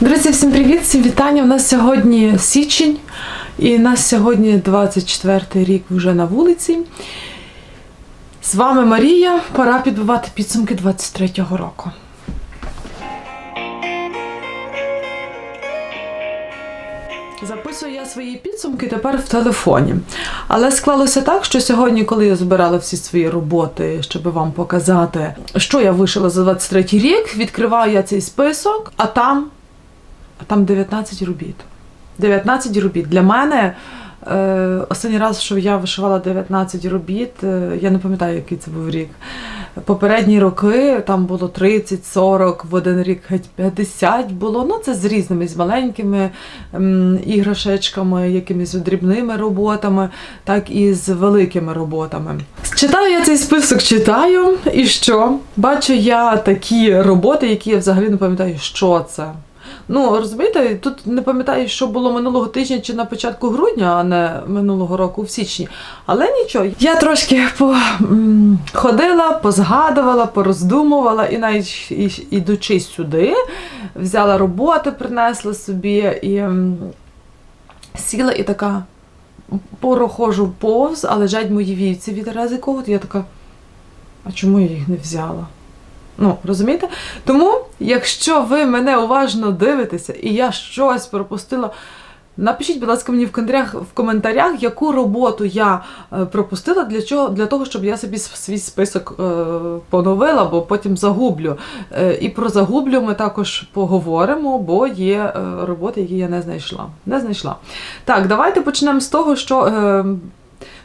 Друзі, всім привіт, всім вітання. У нас сьогодні січень, і у нас сьогодні 24 рік вже на вулиці. З вами Марія. Пора підбивати підсумки 23-го року. Записую я свої підсумки тепер в телефоні. Але склалося так, що сьогодні, коли я збирала всі свої роботи, щоб вам показати, що я вишила за 23 рік, відкриваю я цей список, а там, там 19 робіт. 19 робіт. Для мене е, останній раз, що я вишивала 19 робіт, е, я не пам'ятаю, який це був рік. Попередні роки там було 30, 40, в один рік геть 50 було. Ну це з різними, з маленькими ем, іграшечками, якимись дрібними роботами, так і з великими роботами. Читаю я цей список, читаю, і що? Бачу я такі роботи, які я взагалі не пам'ятаю, що це. Ну, розумієте, тут не пам'ятаю, що було минулого тижня чи на початку грудня, а не минулого року в січні. Але нічого, я трошки по, м, ходила, позгадувала, пороздумувала, і навіть ідучи сюди, взяла роботи, принесла собі і сіла і така порохожу повз, а лежать мої вівці від Резикову, то я така, а чому я їх не взяла? Ну, розумієте? Тому, якщо ви мене уважно дивитеся і я щось пропустила, напишіть, будь ласка, мені в коментарях, в коментарях яку роботу я е, пропустила, для чого, для того, щоб я собі свій список е, поновила, бо потім загублю. Е, і про загублю ми також поговоримо, бо є е, роботи, які я не знайшла. Не знайшла. Так, давайте почнемо з того, що. Е,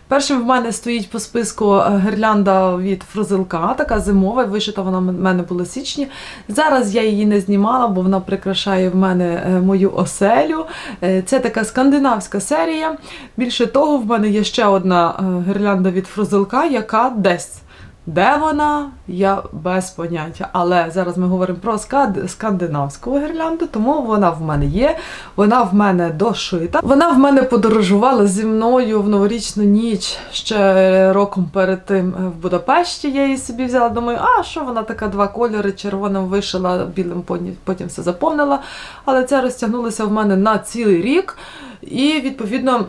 Першим в мене стоїть по списку е, гірлянда від фрузилка, така зимова, вишита вона в мене була січні. Зараз я її не знімала, бо вона прикрашає в мене е, мою оселю. Е, Це така скандинавська серія. Більше того, в мене є ще одна гірлянда від фрузилка, яка десь. Де вона, я без поняття. Але зараз ми говоримо про скандинавську гірлянду, тому вона в мене є, вона в мене дошита. Вона в мене подорожувала зі мною в новорічну ніч ще роком перед тим е, в Будапешті. Я її собі взяла. Думаю, а що вона така два кольори, червоним вишила, білим потім все заповнила. Але це розтягнулося в мене на цілий рік. І відповідно.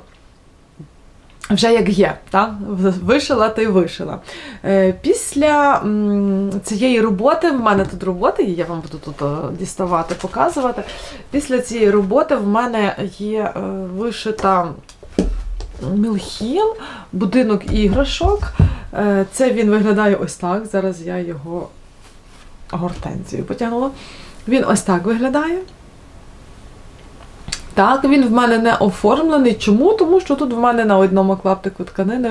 Вже як є, так? вишила та й вишила. Е, Після цієї роботи, в мене тут роботи, я вам буду тут е, діставати, показувати. Після цієї роботи в мене є е, вишита Мілхіл, будинок іграшок. Це він виглядає ось так. Зараз я його гортензію потягнула. Він ось так виглядає. Так, він в мене не оформлений. Чому? Тому що тут в мене на одному клаптику тканини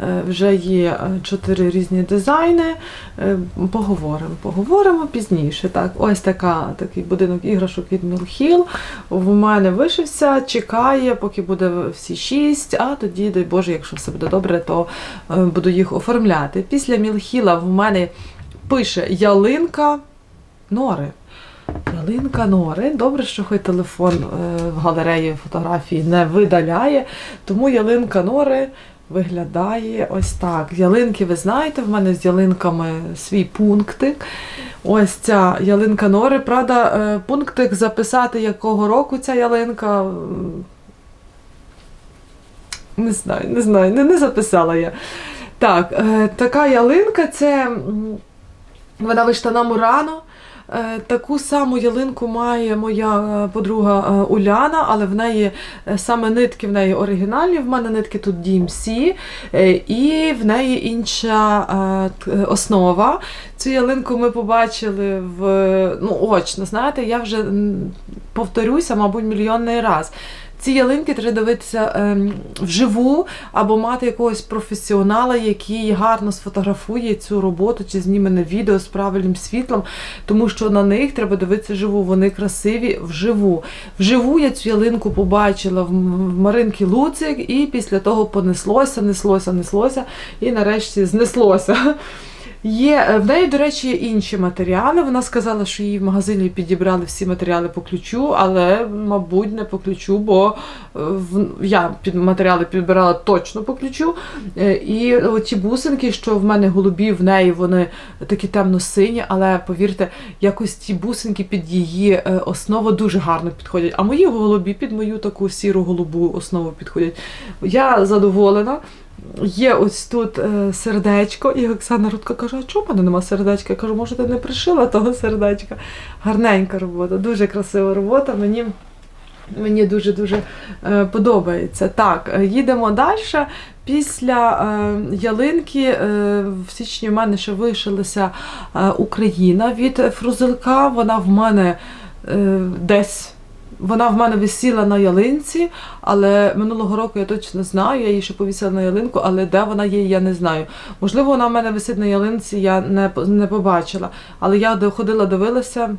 е, вже є е, чотири різні дизайни. Е, Поговоримо, поговоримо пізніше. Так, ось така, такий будинок іграшок від Мілхіл. В мене вишився, чекає, поки буде всі шість, а тоді, дай Боже, якщо все буде добре, то буду їх оформляти. Після Мілхіла в мене пише ялинка нори. Ялинка Нори. Добре, що хоч телефон е, в галереї фотографії не видаляє, тому ялинка Нори виглядає ось так. Ялинки, ви знаєте, в мене з ялинками свій пунктик. Ось ця ялинка Нори. Правда, е, пунктик записати, якого року ця ялинка. Не знаю, не знаю, не, не записала я. Так, е, така ялинка це. Вона вийшла на Мурано. Е, Таку саму ялинку має моя е, подруга е, Уляна, але в неї саме нитки в неї оригінальні. В мене нитки тут DMC, і в неї інша основа. Цю ялинку ми побачили в ну, очно. Знаєте, я вже повторюся, мабуть, мільйонний раз. Ці ялинки треба дивитися ем, вживу або мати якогось професіонала, який гарно сфотографує цю роботу чи зніме на відео з правильним світлом, тому що на них треба дивитися живу. Вони красиві вживу. Вживу я цю ялинку побачила в в Маринки Луцик, і після того понеслося, неслося, неслося, і нарешті знеслося. Є е, в неї, до речі, є інші матеріали. Вона сказала, що їй в магазині підібрали всі матеріали по ключу, але, мабуть, не по ключу, бо е, я під матеріали підбирала точно по ключу. Е, І оці бусинки, що в мене голубі, в неї вони такі темно-сині, але повірте, якось ці бусинки під її основу дуже гарно підходять. А мої голубі під мою таку сіру голубу основу підходять. Я задоволена. Є ось тут е, сердечко, і Оксана Рудко каже: а чого в мене нема сердечка? Я кажу, може, ти не пришила того сердечка. Гарненька робота, дуже красива робота. Мені, мені дуже-дуже е, подобається. Так, е, їдемо далі. Після ялинки в січні в мене ще вишилася Україна від фрузилка. Вона в мене десь. Вона в мене висіла на ялинці, але минулого року я точно знаю, я її ще повісила на ялинку, але де вона є, я не знаю. Можливо, вона в мене висить на ялинці, я не, не побачила. Але я де ходила, дивилася,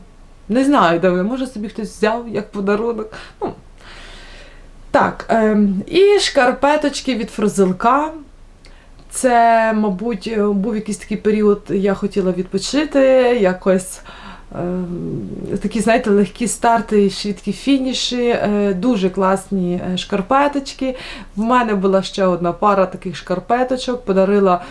не знаю, де вона. Може собі хтось взяв як подарунок. Ну, так, ем, і шкарпеточки від фрозилка. Це, мабуть, е, був якийсь такий період, я хотіла відпочити, якось такі, знаєте, легкі старти швидкі фініші, е, дуже класні е, шкарпеточки. В мене була ще одна пара таких шкарпеточок, подарила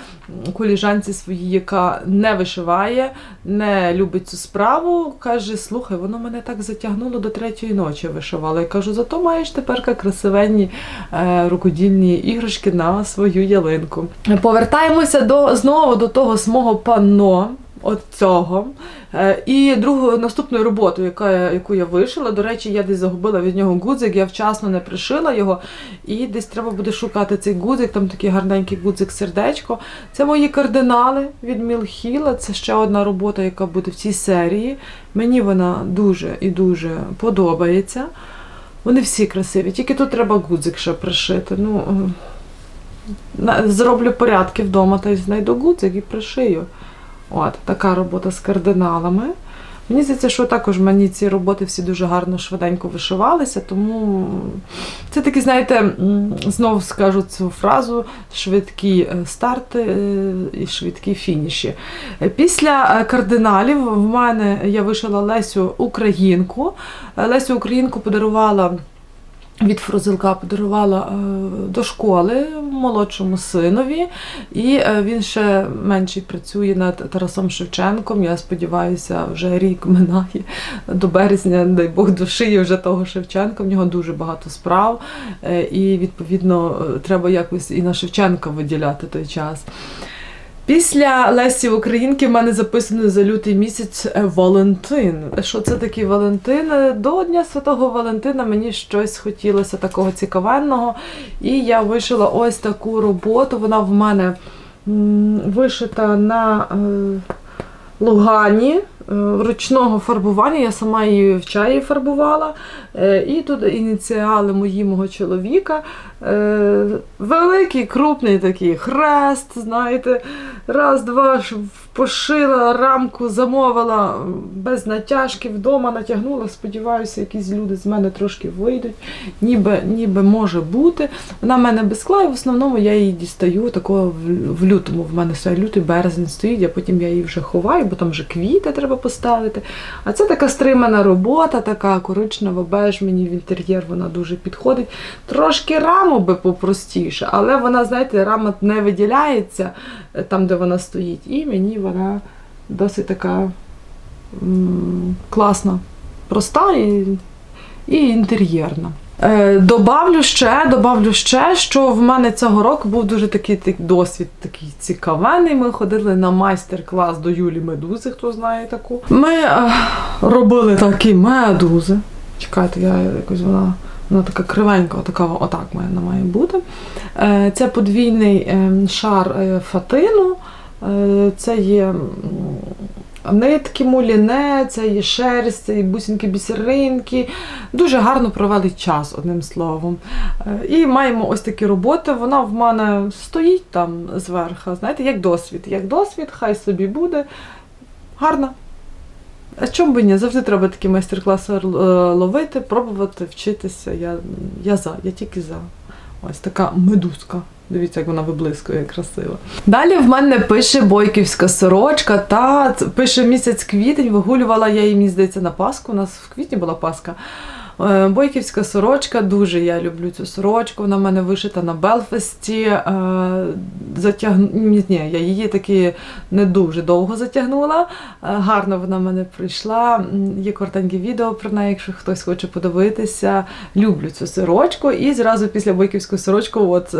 коліжанці своїй, яка не вишиває, не любить цю справу. Каже: слухай, воно мене так затягнуло до третьої ночі вишивала. Я кажу, зато маєш тепер красивенні е, рукодільні іграшки на свою ялинку. Повертаємося до знову до того самого панно. От. Е, І другу наступною роботою, яка, яку я вишила, до речі, я десь загубила від нього гудзик, я вчасно не пришила його, і десь треба буде шукати цей гудзик, там такий гарненький гудзик сердечко. Це мої кардинали від Мілхіла. Це ще одна робота, яка буде в цій серії. Мені вона дуже і дуже подобається. Вони всі красиві, тільки тут треба гудзик ще пришити. Ну, зроблю порядки вдома та й знайду гудзик і пришию. От, така робота з кардиналами. Мені здається, що також мені ці роботи всі дуже гарно швиденько вишивалися, тому це такі, знаєте, знову скажу цю фразу: швидкі е, старти е, і швидкі фініші. Е, Після кардиналів в мене я вишила Лесю Українку. Лесю Українку подарувала. Від Фрозилка подарувала е, до школи молодшому синові, і е, він ще менший працює над Тарасом Шевченком. Я сподіваюся, вже рік минає до березня, дай Бог дошиє вже того Шевченка. В нього дуже багато справ, е, і відповідно треба якось і на Шевченка виділяти той час. Після Лесі Українки в мене записано за лютий місяць е, Валентин. Що це такий Валентин? Е, До Дня Святого Валентина мені щось хотілося такого цікавенного. І я вишила ось таку роботу. Вона в мене вишита на е, лугані ручного фарбування. Я сама її в чаї фарбувала. І тут ініціали мої мого чоловіка. Е, Великий, крупний такий хрест, знаєте. Раз, два, пошила рамку, замовила без натяжки вдома, натягнула. Сподіваюся, якісь люди з мене трошки вийдуть. Ніби, ніби може бути. Вона в мене без скла, і в основному я її дістаю такого в, лютому. В мене стоїть лютий березень стоїть, а потім я її вже ховаю, бо там вже квіти треба поставити. А це така стримана робота, така коричнева беж мені в інтер'єр вона дуже підходить. Трошки раму би попростіше, але вона, знаєте, рама не виділяється е, там, де вона стоїть. І мені вона досить така м, класна, проста і, і інтер'єрна. Е, добавлю ще, добавлю ще, що в мене цього року був дуже такий, так- досвід такий цікавений. Ми ходили на майстер-клас до Юлі Медузи, хто знає таку. Ми е, робили такі медузи. Чекайте, я якось вона. Вона така кривенька, отака, отак вона має бути. Е, Це подвійний ем, шар е, фатину. Е, Це є нитки, муліне, це є шерсть, це є бусинки бісеринки. Дуже гарно провели час, одним словом. Е, І маємо ось такі роботи. Вона в мене стоїть там зверху, знаєте, як досвід. Як досвід, хай собі буде. Гарно. А чому би ні? Завжди треба такі майстер-класи е, ловити, пробувати, вчитися. Я, я за, я тільки за. Ось така медузка. Дивіться, як вона виблискує красиво. Далі в мене пише бойківська сорочка, та пише місяць квітень, вигулювала я її, мені здається, на Пасху. У нас в квітні була Пасха. Е, Бойківська сорочка, дуже я люблю цю сорочку. Вона в мене вишита на Белфасті. Е, Затяг... Ні, я її таки не дуже довго затягнула. Е, Гарно вона в мене прийшла. Є коротеньке відео про неї, якщо хтось хоче подивитися. Люблю цю сорочку. І зразу після бойківської сорочки, от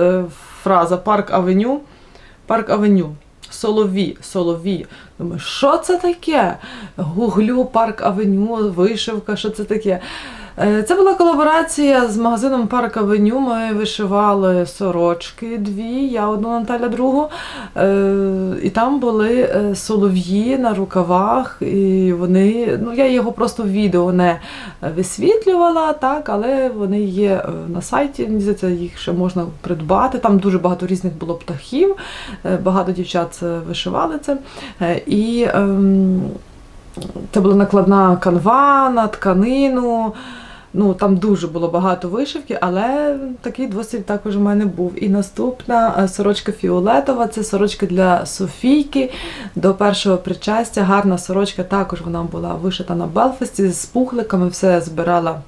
фраза Парк Авеню. Парк Авеню. Солові, солові. Думаю, що це таке? Гуглю парк Авеню, вишивка, що це таке? Е, Це була колаборація з магазином Парк Авеню. Ми вишивали сорочки дві, я одну Наталя другу. Е, І там були е, солов'ї на рукавах, і вони. Ну, я його просто в відео не висвітлювала, так, але вони є на сайті. Їх ще можна придбати. Там дуже багато різних було птахів. Багато дівчат вишивали це. І ем, це була накладна канва на тканину. Ну, там дуже було багато вишивки, але такий досвід також у мене був. І наступна е, сорочка фіолетова це сорочка для Софійки до першого причастя. Гарна сорочка, також вона була вишита на Белфасті з пухликами, все збирала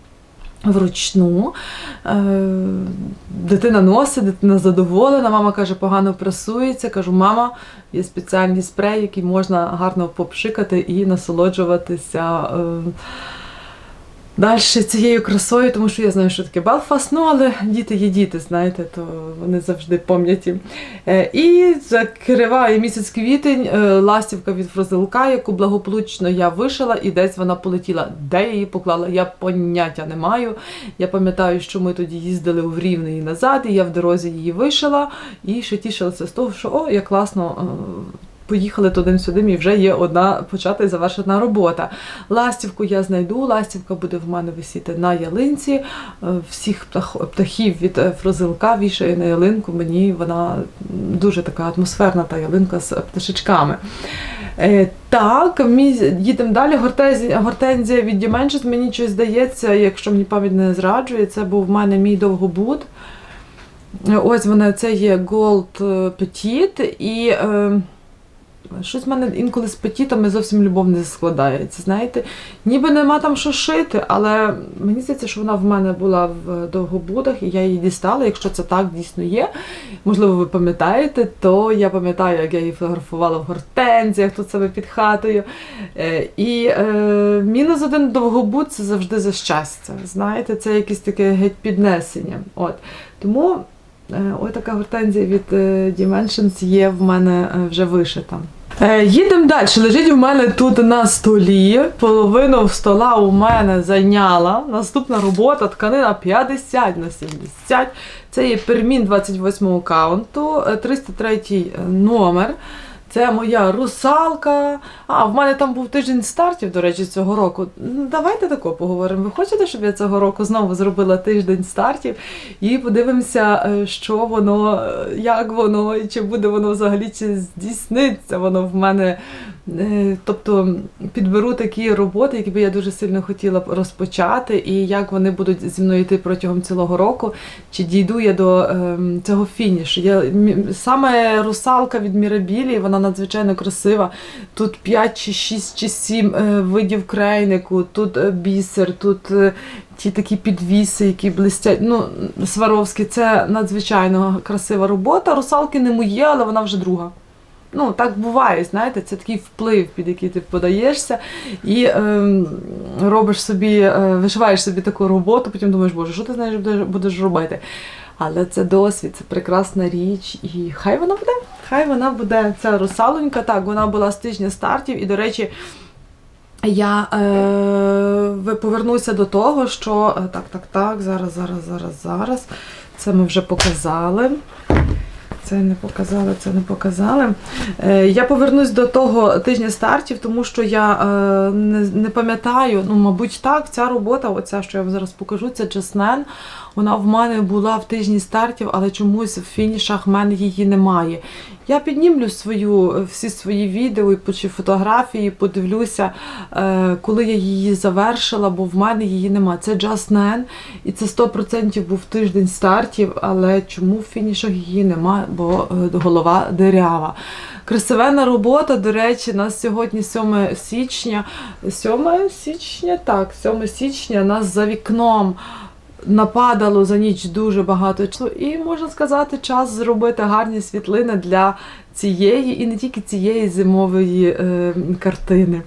вручну. Е, Дитина носить, дитина задоволена. Мама каже, погано прасується. Кажу, мама, є спеціальний спрей, який можна гарно попшикати і насолоджуватися. Е, Далі цією красою, тому що я знаю, що таке Белфаст, ну але діти є діти, знаєте, то вони завжди пам'яті. Е, І закриває місяць квітень е, ластівка від фрозилка, яку благополучно я вишила, і десь вона полетіла. Де я її поклала, я поняття не маю. Я пам'ятаю, що ми тоді їздили у Рівне і назад, і я в дорозі її вишила, і ще тішилася з того, що о, як класно. Поїхали туди-сюди, і вже є одна почата і завершена робота. Ластівку я знайду. Ластівка буде в мене висіти на ялинці. Е, Всіх птах- птахів від е, фрозилка вішаю на ялинку. Мені вона дуже така атмосферна та ялинка з пташечками. Е, Так, мій- їдемо далі. Гортензія від Dimensions, мені щось здається, якщо мені пам'ять не зраджує, це був в мене мій довгобуд. Ось вона, це є Gold Petit і. Щось в мене інколи з петітами зовсім любов не складається. Знаєте, ніби нема там що шити, але мені здається, що вона в мене була в довгобудах, і я її дістала. Якщо це так дійсно є, можливо, ви пам'ятаєте, то я пам'ятаю, як я її фотографувала в гортензіях тут себе під хатою. Е, І е, мінус один довгобуд це завжди за щастя. Знаєте, це якесь таке геть піднесення. От. Тому ось така гортензія від е, Dimensions є в мене е, вже вишита. Е, Їдемо далі. Лежить у мене тут на столі. Половину стола у мене зайняла. Наступна робота тканина 50 на 70. Це є пермін 28 каунту, е, 303 номер. Це моя русалка. А, в мене там був тиждень стартів, до речі, цього року. Ну, Давайте тако поговоримо. Ви хочете, щоб я цього року знову зробила тиждень стартів і подивимося, е, що воно, е, як воно, і чи буде воно взагалі, чи здійсниться воно в мене. Е, Тобто підберу такі роботи, які би я дуже сильно хотіла б розпочати, і як вони будуть зі мною йти протягом цілого року, чи дійду я до ем, цього фінішу. Я, саме русалка від Мірабілі, вона надзвичайно красива. Тут 5 чи 6 чи 7 е, видів крейнику, тут е, бісер, тут е, ті такі підвіси, які блистять. Ну, Сваровський, це надзвичайно красива робота. Русалки не мої, але вона вже друга. Ну, так буває, знаєте, це такий вплив, під який ти подаєшся, і ем, робиш собі, е, вишиваєш собі таку роботу, потім думаєш, боже, що ти знаєш, будеш робити. Але це досвід, це прекрасна річ, і хай вона буде. Хай вона буде ця русалонька. Так, вона була з тижня стартів, і, до речі, я е, повернуся до того, що е, так, так, так, зараз, зараз, зараз, зараз. Це ми вже показали. Це не показали, це не показали. Е, я повернусь до того тижня стартів, тому що я е, не, пам'ятаю, ну, мабуть, так, ця робота, оця, що я вам зараз покажу, це Джаснен. Вона в мене була в тижні стартів, але чомусь в фінішах в мене її немає. Я піднімлю свою, всі свої відео і чи фотографії, подивлюся, е, коли я її завершила, бо в мене її нема. Це Just Nan, і це 100% був тиждень стартів, але чому в фінішах її нема, бо е, голова дирява. Красивенна робота, до речі, нас сьогодні 7 січня. 7 січня, так, 7 січня нас за вікном нападало за ніч дуже багато часу. І можна сказати, час зробити гарні світлини для цієї і не тільки цієї зимової е, картини.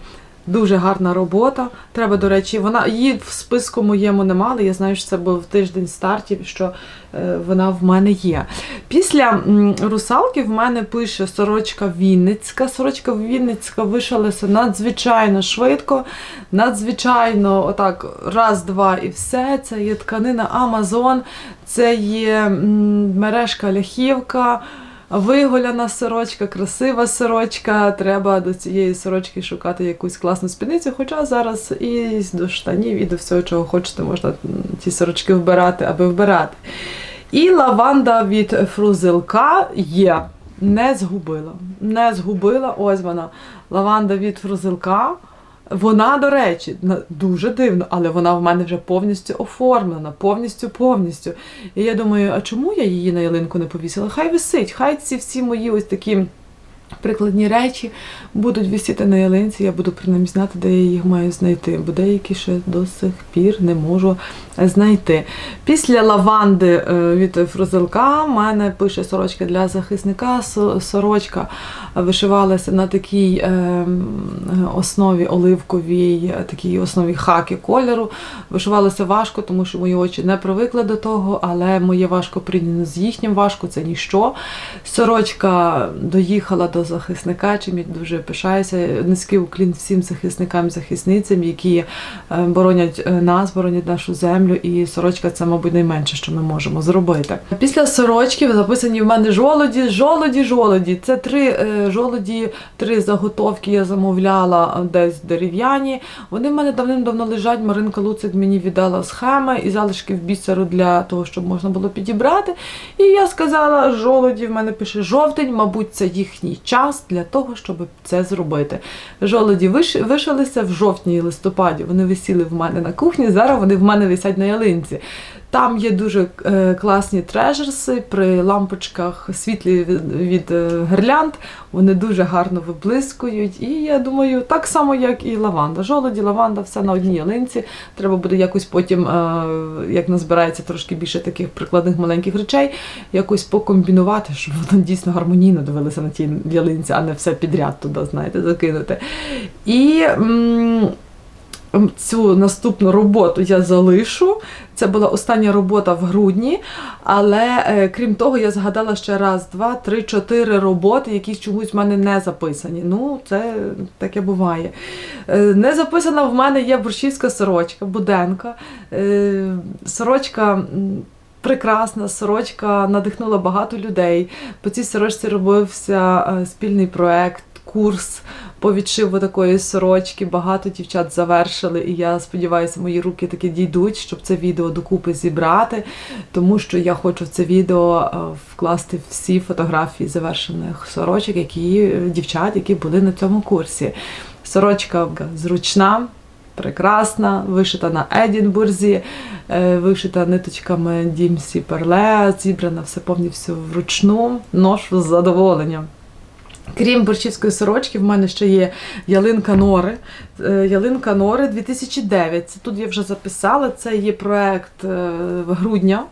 Дуже гарна робота. Треба, до речі, вона її в списку моєму нема, але я знаю, що це був тиждень стартів, що е, вона в мене є. Після русалки в мене пише сорочка Вінницька. Сорочка Вінницька вишалася надзвичайно швидко, надзвичайно отак, раз, два і все. Це є тканина Амазон, це є мережка ляхівка. Виголяна сорочка, красива сорочка. Треба до цієї сорочки шукати якусь класну спідницю. Хоча зараз і до штанів, і до всього, чого хочете, можна ці сорочки вбирати, аби вбирати. І лаванда від фрузилка є. Не згубила. Не згубила. Ось вона. Лаванда від фрузилка. Вона, до речі, дуже дивно, але вона в мене вже повністю оформлена, повністю, повністю. І я думаю, а чому я її на ялинку не повісила? Хай висить, хай ці всі мої ось такі прикладні речі будуть висіти на ялинці, я буду принаймні знати, де я їх маю знайти, бо деякі ще до сих пір не можу знайти. Після лаванди е, від фрузелка в мене пише сорочка для захисника. Сорочка вишивалася на такій е, основі оливковій, такій основі хаки кольору. Вишивалося важко, тому що мої очі не привикли до того, але моє важко прийняно з їхнім важко, це ніщо. Сорочка доїхала до захисника, чим я дуже пишаюся. Низький уклін всім захисникам захисницям, які е, боронять е, нас, боронять нашу землю, і сорочка це, мабуть, найменше, що ми можемо зробити. Після сорочки записані в мене жолоді, жолоді, жолоді. Це три е, жолоді, три заготовки я замовляла десь дерев'яні. Вони в мене давним-давно лежать. Маринка Луцик мені віддала схеми і залишків бісеру для того, щоб можна було підібрати. І я сказала, жолоді в мене пише жовтень, мабуть, це їхній час для того, щоб це зробити. Жолоді вишилися в жовтні і листопаді. Вони висіли в мене на кухні. Зараз вони в мене висять на ялинці. Там є дуже е, класні трежерси при лампочках світлі від, е, гірлянд. Вони дуже гарно виблискують. І я думаю, так само, як і лаванда. Жолоді, лаванда, все на одній ялинці. Треба буде якось потім, е, як назбирається трошки більше таких прикладних маленьких речей, якось покомбінувати, щоб воно дійсно гармонійно дивилося на тій ялинці, а не все підряд туди, знаєте, закинути. І цю наступну роботу я залишу. Це була остання робота в грудні, але е, крім того, я згадала ще раз, два, три, чотири роботи, які чомусь в мене не записані. Ну, це таке буває. Е, не записана в мене є борщівська сорочка, буденка. Е, сорочка. Прекрасна сорочка надихнула багато людей. По цій сорочці робився е, спільний проект, курс по відшиву такої сорочки. Багато дівчат завершили, і я сподіваюся, мої руки таки дійдуть, щоб це відео докупи зібрати, тому що я хочу в це відео е, вкласти всі фотографії завершених сорочок, які е, дівчат, які були на цьому курсі. Сорочка зручна. Прекрасна, вишита на Едінбурзі, е, вишита ниточками Дімсі Перле, зібрана все повністю вручну, ношу з задоволенням. Крім борщівської сорочки, в мене ще є ялинка Нори. Е, Ялинка Нори 2009. Це тут я вже записала. Це є проект е, грудня.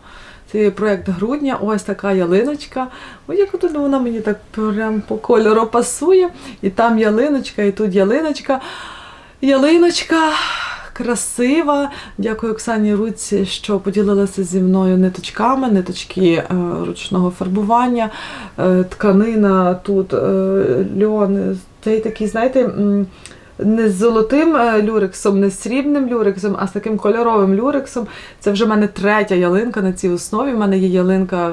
Це є проект грудня. Ось така ялиночка. Ой, як тут вона мені так прям по кольору пасує. І там ялиночка, і тут ялиночка. Ялиночка красива. Дякую Оксані Руці, що поділилася зі мною ниточками, ниточки е, ручного фарбування, е, тканина тут е, льон. Цей такий, знаєте, не з золотим люрексом, не з срібним люрексом, а з таким кольоровим люрексом. Це вже в мене третя ялинка на цій основі. У мене є ялинка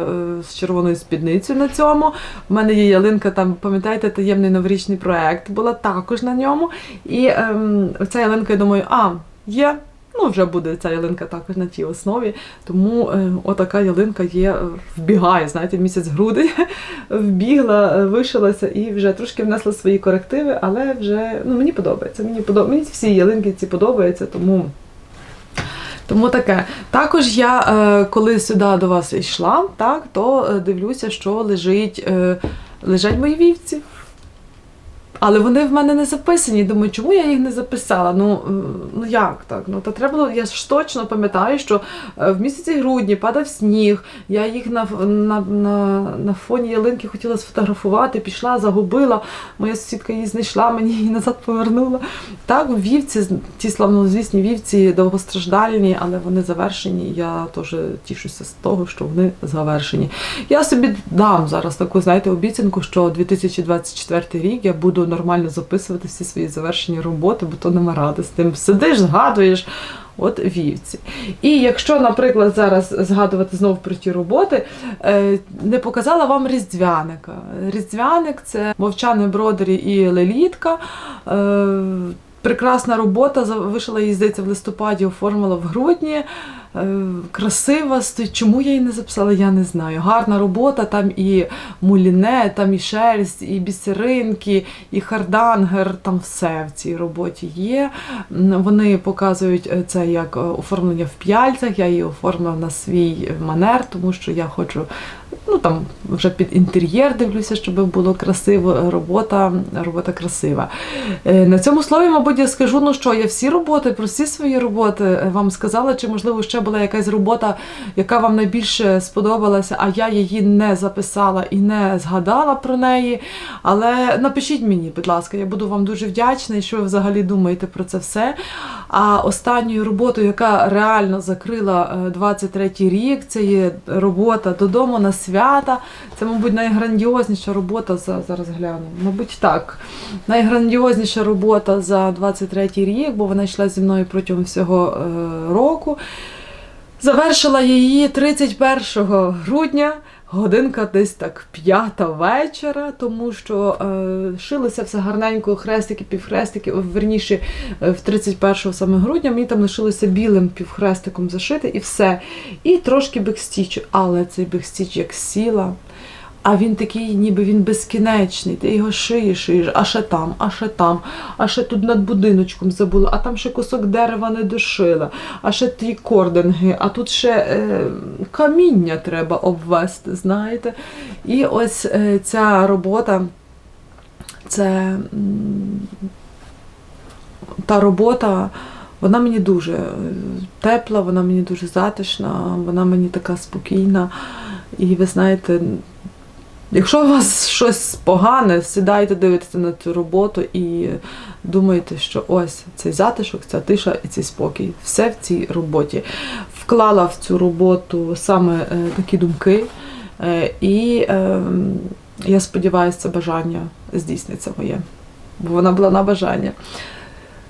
з червоною спідницею на цьому. У мене є ялинка, там, пам'ятаєте, таємний новорічний проект була також на ньому. І ем, ця ялинка, я думаю, а, є. Ну, вже буде ця ялинка також на тій основі. Тому е, отака ялинка є, е, вбігає, знаєте, місяць грудень вбігла, е, вишилася і вже трошки внесла свої корективи, але вже ну, мені подобається. Мені подобається. Мені всі ялинки ці подобаються, тому. Тому таке. Також я, е, коли сюди до вас йшла, так, то е, дивлюся, що лежить, е, лежать мої вівці. Але вони в мене не записані. Думаю, чому я їх не записала? Ну, е, ну як так? Ну, то треба було, я ж точно пам'ятаю, що е, в місяці грудні падав сніг, я їх на, на, на, на фоні ялинки хотіла сфотографувати, пішла, загубила. Моя сусідка її знайшла, мені її назад повернула. Так, вівці, ті славнозвісні вівці довгостраждальні, але вони завершені. Я теж тішуся з того, що вони завершені. Я собі дам зараз таку, знаєте, обіцянку, що 2024 рік я буду нормально записувати всі свої завершені роботи, бо то нема ради з тим. Сидиш, згадуєш. От вівці. І якщо, наприклад, зараз згадувати знову про ті роботи, е, не показала вам різдвяника. Різдвяник це мовчани бродері і лелітка. Е, Прекрасна робота, вишила її, в листопаді, оформила в грудні. Е, Красива. Чому я її не записала, я не знаю. Гарна робота, там і муліне, там і шерсть, і бісеринки, і хардангер, там все в цій роботі є. Вони показують е, це як е, оформлення в п'яльцях. Я її оформила на свій манер, тому що я хочу, ну там вже під інтер'єр дивлюся, щоб було красиво. Робота, робота красива. Е, На цьому слові, мабуть, я скажу, ну що я всі роботи, про всі свої роботи е, вам сказала, чи можливо ще була якась робота, яка вам найбільше сподобалася, а я її не записала і не згадала про неї. Але напишіть мені, будь ласка, я буду вам дуже вдячна, що ви взагалі думаєте про це все. А останньою роботою, яка реально закрила е, 23-й рік, це є робота додому на свята. Це, мабуть, найграндіозніша робота за зараз гляну. Мабуть, так. Найграндіозніша робота за 23-й рік, бо вона йшла зі мною протягом всього е, року. Завершила її 31 грудня, годинка десь так п'ята вечора, тому що е, шилося все гарненько, хрестики, півхрестики, верніше, е, в 31 саме грудня мені там лишилося білим півхрестиком зашити і все. І трошки бекстічу, але цей бекстіч як сіла. А він такий, ніби він безкінечний. Ти його шиєш, шиєш, а ще там, а ще там, а ще тут над будиночком забула, а там ще кусок дерева не дошила, а ще ті кординги, а тут ще е, каміння треба обвести, знаєте. І ось е, ця робота, це та робота. Вона мені дуже е, тепла, вона мені дуже затишна, вона мені така спокійна. І ви знаєте, Якщо у вас щось погане, сідайте, дивитеся на цю роботу і думаєте, що ось цей затишок, ця тиша і цей спокій. Все в цій роботі. Вклала в цю роботу саме е, такі думки, е, і е, я сподіваюся, це бажання здійсниться моє. Бо вона була на бажання.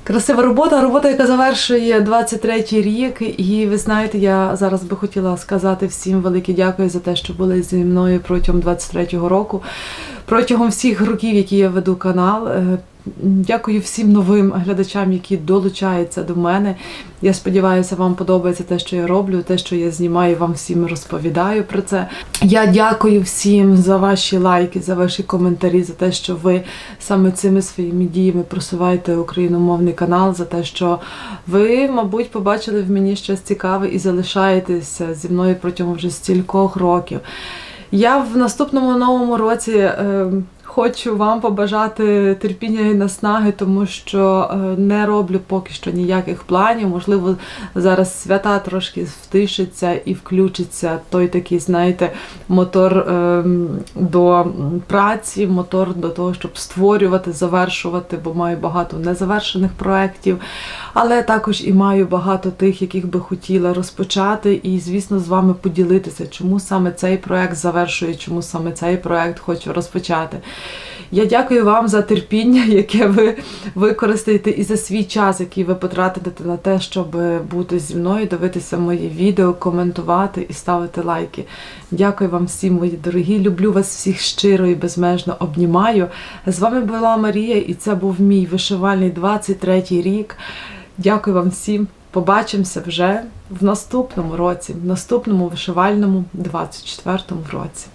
Красива робота, робота, яка завершує 23-й рік. І ви знаєте, я зараз би хотіла сказати всім велике дякую за те, що були зі мною протягом 23-го року, протягом всіх років, які я веду канал. Е, Дякую всім новим глядачам, які долучаються до мене. Я сподіваюся, вам подобається те, що я роблю, те, що я знімаю, вам всім розповідаю про це. Я дякую всім за ваші лайки, за ваші коментарі, за те, що ви саме цими своїми діями просуваєте україномовний канал, за те, що ви, мабуть, побачили в мені щось цікаве і залишаєтеся зі мною протягом вже стількох років. Я в наступному новому році. Е, Хочу вам побажати терпіння і наснаги, тому що е, не роблю поки що ніяких планів. Можливо, зараз свята трошки втишиться і включиться той такий, знаєте, мотор ем, до праці, мотор до того, щоб створювати, завершувати, бо маю багато незавершених проєктів, але також і маю багато тих, яких би хотіла розпочати, і, звісно, з вами поділитися, чому саме цей проєкт завершує, чому саме цей проєкт хочу розпочати. Я дякую вам за терпіння, яке ви використаєте, і за свій час, який ви потратите на те, щоб бути зі мною, дивитися мої відео, коментувати і ставити лайки. Дякую вам всім, мої дорогі. Люблю вас всіх щиро і безмежно обнімаю. З вами була Марія, і це був мій вишивальний 23-й рік. Дякую вам всім. побачимося вже в наступному році, в наступному вишивальному 24-му році.